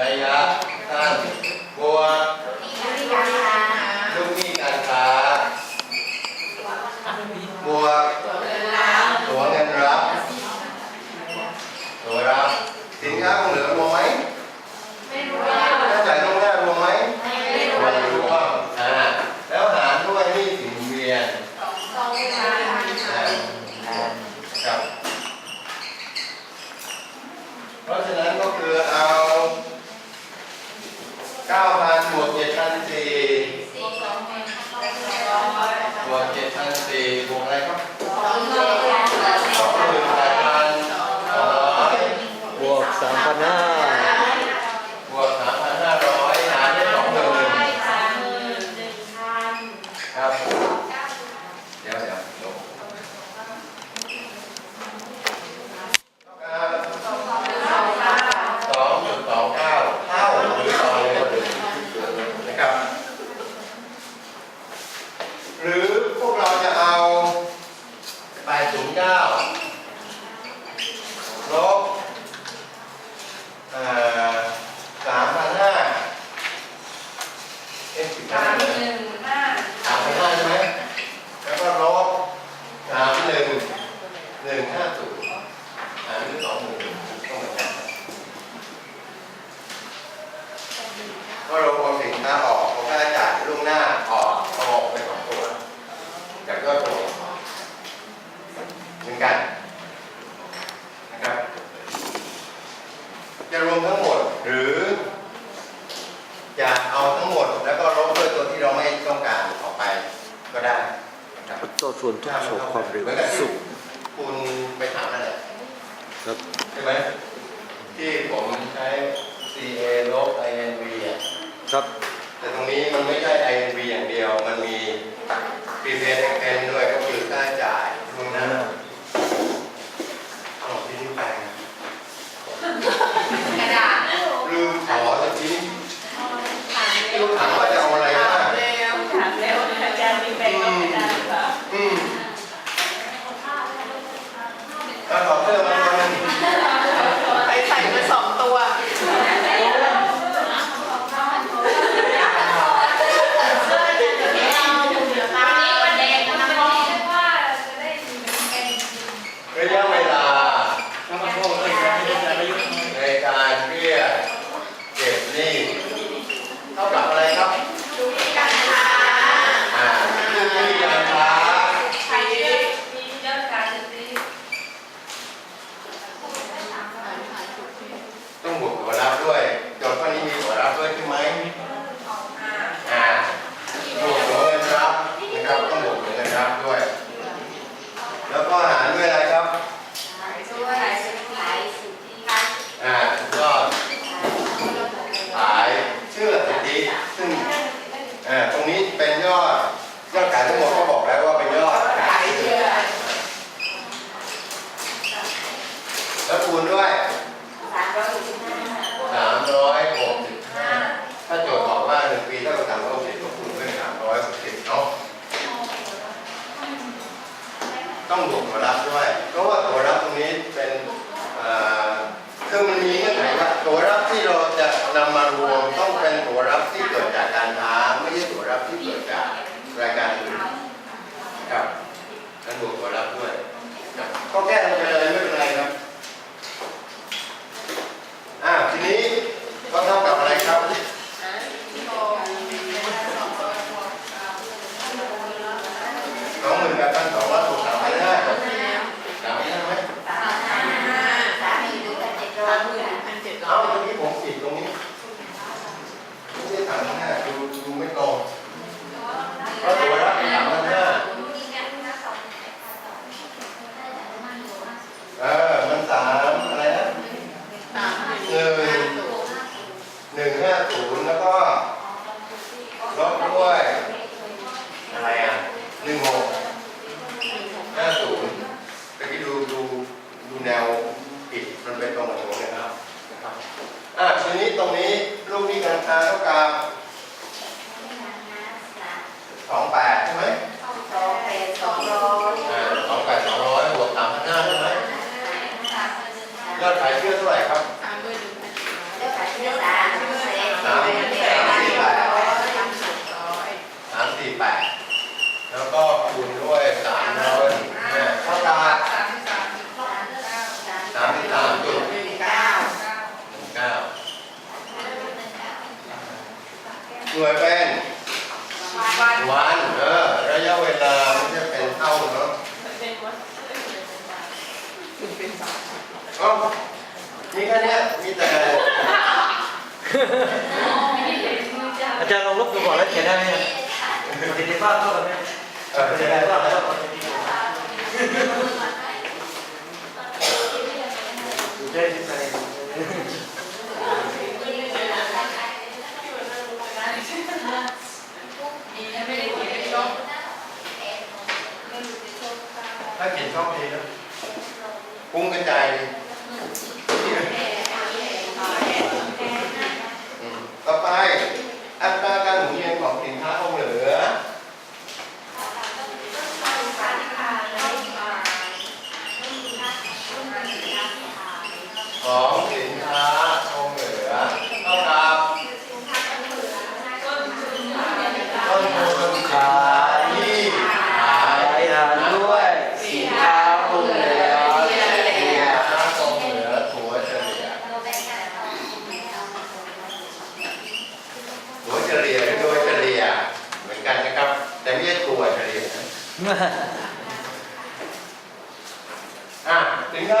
ระยะสั้นบวก มีนักวิยา เมื่อเราโอนสินค้าออกผมค่าจ่ายล่วงหน้าออกโอาออกไปของตัวจากยอดตัวเหมือนกันนะครับจะรวมทั้งหมดหรือ จะเอาทั้งหมดแล้วก็ลบด้วยตัวที่เราไม่ต้องการออกไปก็ได้ครับตัวส่วนทุกโศกความเร็วสูงคุณไปถามนั่นะครับใช่ไหมที่ผมใช้ CA ลบ IN ครับ แต่ตรงนี้มันไม่ใช่ INV อย่างเดียว มันมี p r e v e n t a n d เท่ากับอะไร ต้องบวกตัวรับด้วย เพราะว่าตัวรับตรงนี้เป็นคือมันมีเงื่อนไขว่าตัวรับที่เราจะนำมารวมต้องเป็นตัวรับที่เกิดจากการท้าไม่ใช่ตัวรับที่เกิดจากรายการอื่นครับการบวกตัวรับด้วยก็แก้ลงไปเลยไม่เป็นไรครับอ่าทีนี้ก็เท่ากับอะไรครับสองหมื่นแปดพันสอง วันเออระยะเวลาไม่ใช่เป็นเท่าเนาะก็มีแค่นี้มีแต่อาจารย์ลองลบดูก่อนแล้วเขียนได้ไหมปฏิบัติภาพเท่ากันไหมปฏิบัติภาพเท่แล้ว ฟุ้งกระจายเลย อะถึงได้